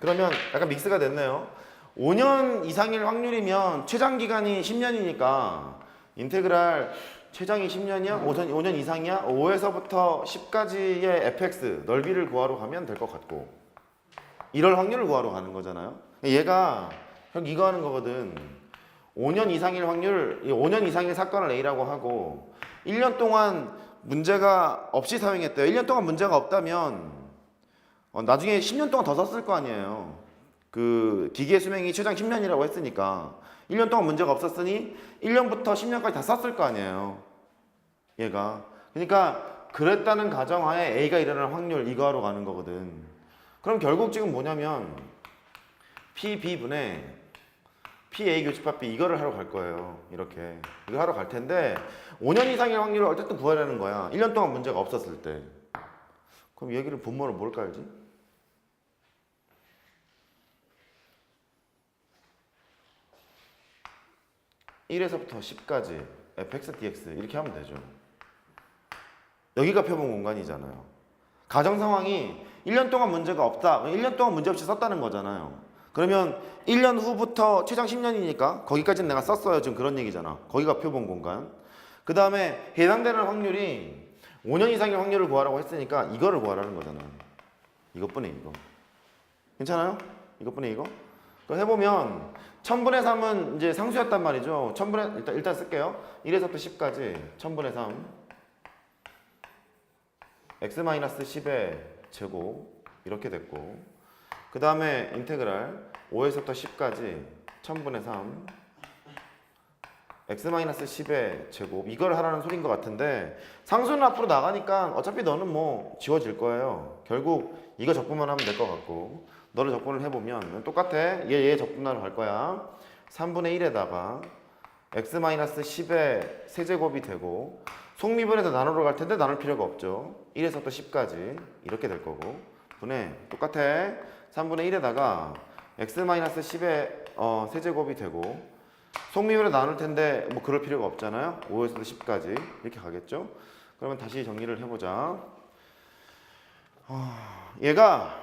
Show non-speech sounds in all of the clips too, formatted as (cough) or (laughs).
그러면 약간 믹스가 됐네요. 5년 이상일 확률이면 최장 기간이 10년이니까 인테그랄 최장이 10년이야? 5년, 5년 이상이야? 5에서부터 10까지의 fx 넓이를 구하러 가면 될 것 같고 이럴 확률을 구하러 가는 거잖아요. 얘가 형 이거 하는 거거든. 5년 이상일 확률, 이 5년 이상의 사건을 A라고 하고 1년 동안 문제가 없이 사용했대요. 1년 동안 문제가 없다면 어, 나중에 10년 동안 더 썼을 거 아니에요. 그 기계 수명이 최장 10년이라고 했으니까 1년 동안 문제가 없었으니 1년부터 10년까지 다 썼을 거 아니에요. 얘가. 그러니까 그랬다는 가정하에 A가 일어날 확률 이거 하러 가는 거거든. 그럼 결국 지금 뭐냐면 PB분의 PA 교집합 B 이거를 하러 갈 거예요. 이렇게. 이거 하러 갈 텐데 5년 이상의 확률을 어쨌든 구하려는 거야. 1년 동안 문제가 없었을 때. 그럼 얘기를 본모를 뭘 깔지? 1에서부터 10까지 fx, dx 이렇게 하면 되죠. 여기가 표본 공간이잖아요. 가정 상황이 1년 동안 문제가 없다. 1년 동안 문제 없이 썼다는 거잖아요. 그러면 1년 후부터 최장 10년이니까 거기까지는 내가 썼어요. 지금 그런 얘기잖아. 거기가 표본 공간. 그 다음에 해당되는 확률이 5년 이상의 확률을 구하라고 했으니까 이거를 구하라는 거잖아. 이것뿐에 이거. 괜찮아요? 이것뿐에 이거? 그럼 해보면 1000분의 3은 이제 상수였단 말이죠. 1000분의 일단 일단 쓸게요. 1에서부터 10까지 1000분의 3 x-10의 제곱 이렇게 됐고 그 다음에 인테그랄 5에서부터 10까지 1000분의 3 x-10의 제곱 이걸 하라는 소린 것 같은데 상수는 앞으로 나가니까 어차피 너는 뭐 지워질 거예요. 결국 이거 적분만 하면 될 것 같고 너를 적분을 해보면 똑같아. 얘, 얘 적분하러 갈 거야. 3분의 1에다가 x-10의 세제곱이 되고 속미분에서 나누러 갈 텐데 나눌 필요가 없죠. 1에서부터 10까지 이렇게 될 거고 분의 똑같아. 3분의 1에다가 x-10의 어, 세제곱이 되고 속미분에 나눌 텐데 뭐 그럴 필요가 없잖아요. 5에서부터 10까지 이렇게 가겠죠. 그러면 다시 정리를 해보자. 어, 얘가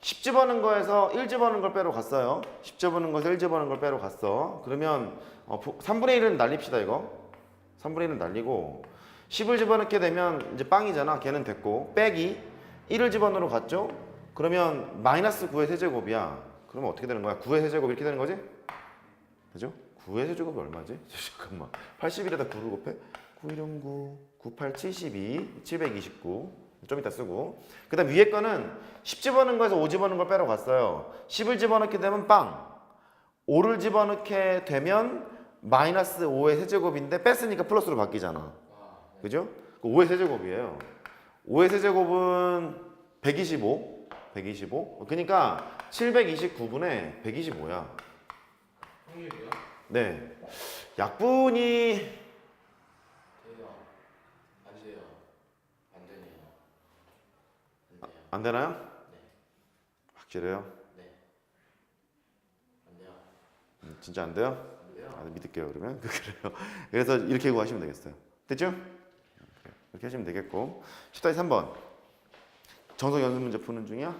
10 집어넣은 거에서 1 집어넣은 걸 빼러 갔어요. 10 집어넣은 거에서 1 집어넣은 걸 빼러 갔어. 그러면 어, 3분의 1은 날립시다 이거. 3분의 1은 날리고 10을 집어넣게 되면 이제 빵이잖아. 걔는 됐고 빼기 1을 집어넣으러 갔죠. 그러면 마이너스 9의 세제곱이야. 그러면 어떻게 되는 거야? 9의 세제곱 이렇게 되는 거지? 그죠? 9의 세제곱이 얼마지? (laughs) 잠깐만 81에다 9를 곱해? 9 1 9 9 8 72 729 좀 이따 쓰고 그 다음 위에 거는 10 집어넣은 거에서 5 집어넣은 걸 빼러 갔어요 10을 집어넣게 되면 빵 5를 집어넣게 되면 마이너스 5의 세제곱인데 뺐으니까 플러스로 바뀌잖아 그죠? 5의 세제곱이에요 5의 세제곱은 125 125 그러니까 729분의 125야 확률이요? 네 약분이 돼요. 안 돼요. 안 되네요. 안 돼요. 안 되나요? 네. 확실해요? 네. 안 돼요. 음, 진짜 안 돼요? 안 돼요. 아, 믿을게요 그러면 (laughs) 그래요. 그래서 이렇게 구하시면 되겠어요. 됐죠? 이렇게 하시면 되겠고 10다시 3번 정석 연습 문제 푸는 중이야?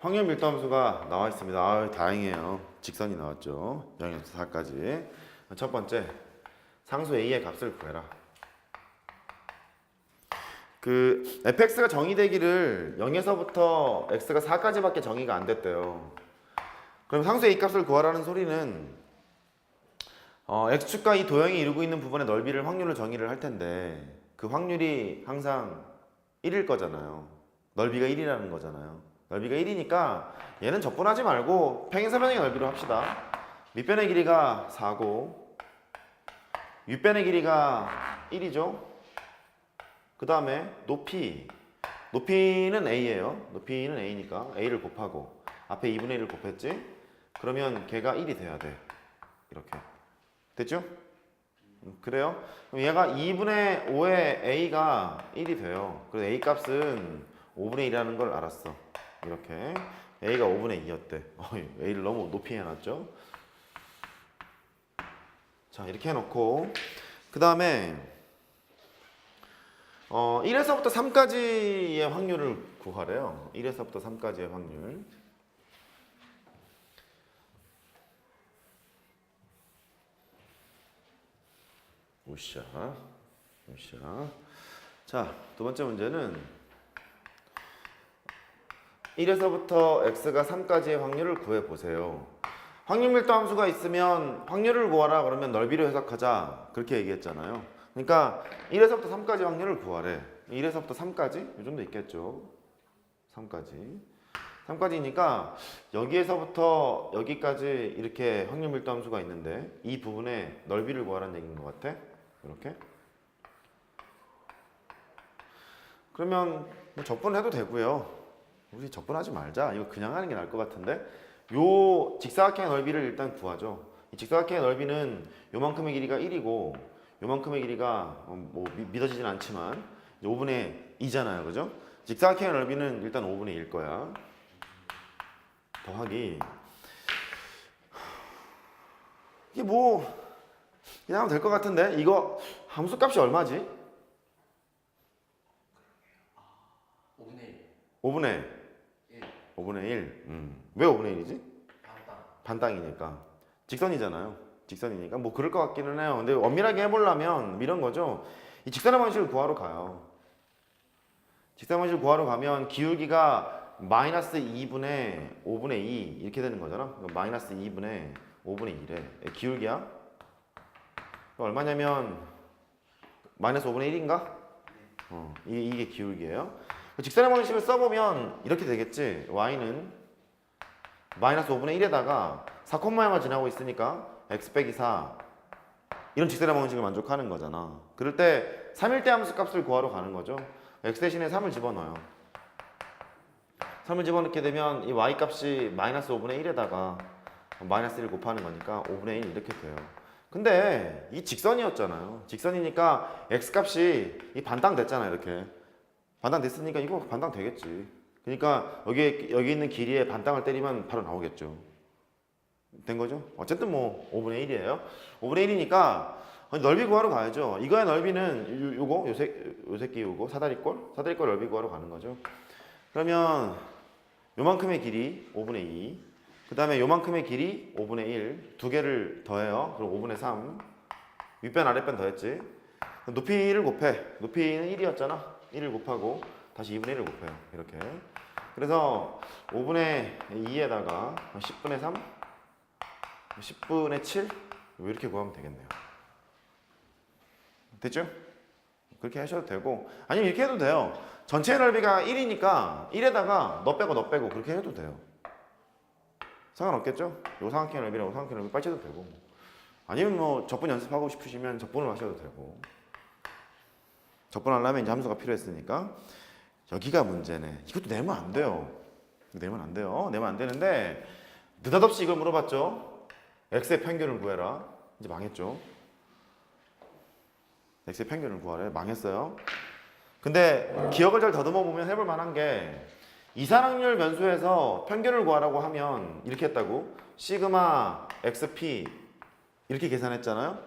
확률 밀도함수가 나와 있습니다. 아, 다행이에요. 직선이 나왔죠. 0에서 4까지. 첫 번째, 상수 a의 값을 구해라. 그 fx가 정의되기를 0에서부터 x가 4까지밖에 정의가 안 됐대요. 그럼 상수 a 값을 구하라는 소리는 어, x축과 이 도형이 이루고 있는 부분의 넓이를 확률로 정의를 할 텐데 그 확률이 항상 1일 거잖아요. 넓이가 1이라는 거잖아요. 넓이가 1이니까 얘는 적분하지 말고 평행사변의 넓이로 합시다. 밑변의 길이가 4고 윗변의 길이가 1이죠. 그 다음에 높이 높이는 a예요. 높이는 a니까 a를 곱하고 앞에 2분의 1을 곱했지. 그러면 걔가 1이 돼야 돼. 이렇게 됐죠? 음, 그래요? 그럼 얘가 2분의 5의 a가 1이 돼요. 그래서 a 값은 5분의 1이라는 걸 알았어. 이렇게 a가 5분의 2였대. (laughs) 어, a를 너무 높이 해놨죠? 자 이렇게 해놓고 그 다음에 어, 1에서부터 3까지의 확률을 구하래요. 1에서부터 3까지의 확률. 우샤, 우샤. 자, 두 번째 문제는 1에서부터 x가 3까지의 확률을 구해 보세요. 확률 밀도 함수가 있으면 확률을 구하라 그러면 넓이로 해석하자 그렇게 얘기했잖아요. 그러니까 1에서부터 3까지 확률을 구하래. 1에서부터 3까지 이 정도 있겠죠. 3까지. 3까지니까 여기에서부터 여기까지 이렇게 확률 밀도 함수가 있는데 이 부분의 넓이를 구하라는 얘기인 것 같아. 이렇게. 그러면 뭐 적분해도 되고요. 우리 적분하지 말자. 이거 그냥 하는 게 나을 것 같은데. 요 직사각형의 넓이를 일단 구하죠. 이 직사각형의 넓이는 요만큼의 길이가 1이고 요만큼의 길이가 어, 뭐 미- 믿어지진 않지만 이제 5분의 2잖아요. 그죠? 직사각형의 넓이는 일단 5분의 1일 거야. 더하기 이게 뭐 그냥 하면 될 것 같은데 이거 함수 값이 얼마지? 5분의 1. 5분의 1. 5분의 1. 음. 왜 5분의 1이지? 반땅. 반땅 이니까 직선이잖아요. 직선이니까 뭐 그럴 것 같기는 해요. 근데 엄밀하게 해보려면 이런 거죠. 이 직선의 방식을 구하러 가요. 직선의 방식을 구하러 가면 기울기가 마이너스 2분의 5분의 2 이렇게 되는 거잖아. 마이너스 2분의 5분의 1에 기울기야. 얼마냐면 마이너스 5분의 1인가? 어, 이게 기울기예요. 직선의 방식을 써보면 이렇게 되겠지. y는 마이너스 5분의 1에다가 4 모양을 지나고 있으니까 x 빼기 4 이런 직선의 방식을 만족하는 거잖아. 그럴 때 3일대 함수 값을 구하러 가는 거죠. x 대신에 3을 집어넣어요. 3을 집어넣게 되면 이 y 값이 마이너스 5분의 1에다가 마이너스 1을 곱하는 거니까 5분의 1 이렇게 돼요. 근데 이 직선이었잖아요. 직선이니까 x 값이 이 반땅 됐잖아요. 이렇게 반땅 됐으니까 이거 반땅 되겠지. 그러니까 여기 여기 있는 길이에 반땅을 때리면 바로 나오겠죠. 된 거죠? 어쨌든 뭐 5분의 1이에요. 5분의 1이니까 넓이 구하러 가야죠. 이거의 넓이는 요, 요거 요새 요 새끼 요거 사다리꼴 사다리꼴 넓이 구하러 가는 거죠. 그러면 요만큼의 길이 5분의 2. 그 다음에 요만큼의 길이 5분의 1. 두 개를 더해요. 그럼 5분의 3. 윗변 아랫변 더했지. 높이를 곱해. 높이는 1이었잖아. 1을 곱하고 다시 2분의 1을 곱해요. 이렇게. 그래서 5분의 2에다가 10분의 3, 10분의 7 이렇게 구하면 되겠네요. 됐죠? 그렇게 하셔도 되고 아니면 이렇게 해도 돼요. 전체 넓이가 1이니까 1에다가 너 빼고 너 빼고 그렇게 해도 돼요. 상관없겠죠? 요 삼각형 넓이랑 요 삼각형 넓이 빠져도 되고 아니면 뭐 적분 연습하고 싶으시면 적분을 하셔도 되고 적분하려면 이제 함수가 필요했으니까 여기가 문제네. 이것도 내면 안 돼요. 내면 안 돼요. 내면 안 되는데 느닷없이 이걸 물어봤죠. x의 평균을 구해라. 이제 망했죠. x의 평균을 구하래. 망했어요. 근데 기억을 잘 더듬어 보면 해볼 만한 게 이산확률 변수에서 평균을 구하라고 하면 이렇게 했다고 시그마 xp 이렇게 계산했잖아요.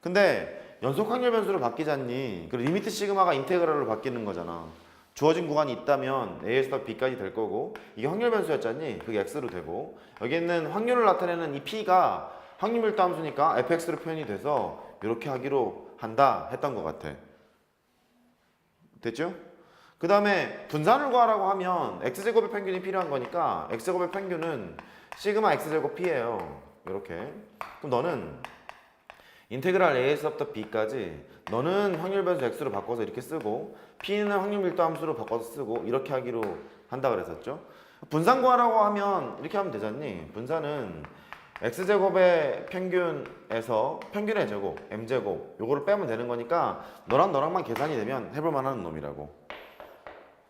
근데 연속 확률 변수로 바뀌잖니. 그 리미트 시그마가 인테그랄로 바뀌는 거잖아. 주어진 구간이 있다면 a에서 b까지 될 거고 이게 확률 변수였잖니. 그게 x로 되고 여기 있는 확률을 나타내는 이 p가 확률 밀도 함수니까 fx로 표현이 돼서 이렇게 하기로 한다 했던 것 같아. 됐죠? 그 다음에 분산을 구하라고 하면 x제곱의 평균이 필요한 거니까 x제곱의 평균은 시그마 x제곱 p예요. 이렇게. 그럼 너는 인테그랄 a에서부터 b까지 너는 확률 변수 x로 바꿔서 이렇게 쓰고 p는 확률 밀도 함수로 바꿔서 쓰고 이렇게 하기로 한다 그랬었죠. 분산 구하라고 하면 이렇게 하면 되잖니. 분산은 x제곱의 평균에서 평균의 제곱, m제곱 요거를 빼면 되는 거니까 너랑 너랑만 계산이 되면 해볼 만한 놈이라고.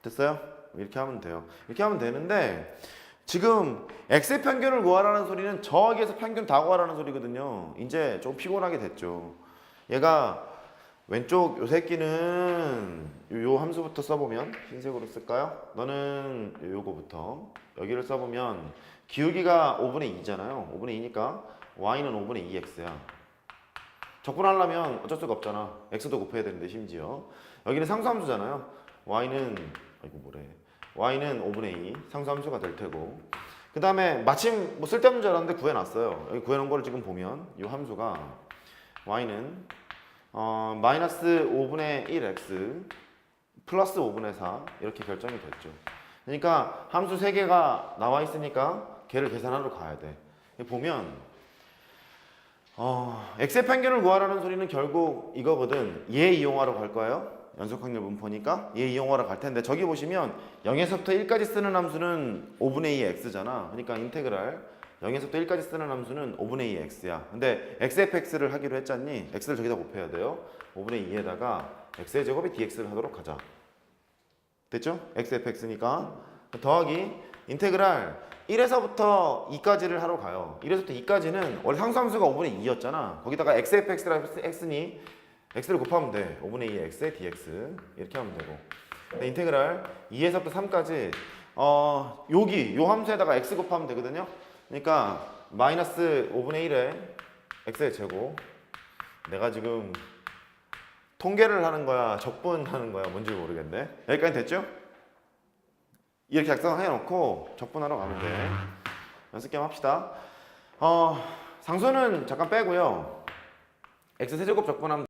됐어요? 이렇게 하면 돼요. 이렇게 하면 되는데 지금 x의 평균을 구하라는 소리는 저하기에서 평균 다 구하라는 소리거든요. 이제 좀 피곤하게 됐죠. 얘가 왼쪽 요 새끼는 요, 요 함수부터 써보면 흰색으로 쓸까요? 너는 요- 요거부터 여기를 써보면 기울기가 5분의 2잖아요. 5분의 2니까 y는 5분의 2x야. 적분하려면 어쩔 수가 없잖아. x도 곱해야 되는데 심지어 여기는 상수함수잖아요. y는 아이고 뭐래. Y는 5분의 2 상수함수가 될 테고 그 다음에 마침 뭐 쓸데없는 줄 알았는데 구해놨어요. 여기 구해놓은 걸 지금 보면 이 함수가 y는 어, 마이너스 5분의 1x 플러스 5분의 4 이렇게 결정이 됐죠. 그러니까 함수 3개가 나와 있으니까 걔를 계산하러 가야 돼. 보면 어, x의 평균을 구하라는 소리는 결국 이거거든. 얘 이용하러 갈 거예요. 연속 확률 분포니까 얘 이용하러 갈 텐데 저기 보시면 0에서부터 1까지 쓰는 함수는 5분의 2의 x잖아. 그러니까 인테그랄 0에서부터 1까지 쓰는 함수는 5분의 2의 x야. 근데 xfx를 하기로 했잖니? x를 저기다 곱해야 돼요. 5분의 2에다가 x의 제곱이 dx를 하도록 하자. 됐죠? xfx니까 더하기 인테그랄 1에서부터 2까지를 하러 가요. 1에서부터 2까지는 원래 상수함수가 5분의 2였잖아. 거기다가 xfx라 x니 x를 곱하면 돼. 5분의 2의 x에 dx 이렇게 하면 되고. 인테그랄 2에서부터 3까지 어 여기 요 함수에다가 x 곱하면 되거든요. 그러니까 마이너스 5분의 1에 x의 제곱. 내가 지금 통계를 하는 거야, 적분하는 거야, 뭔지 모르겠네. 여기까지 됐죠? 이렇게 작성해 놓고 적분하러 가면 돼. 연습 게임 합시다. 어, 상수는 잠깐 빼고요. x 세제곱 적분하면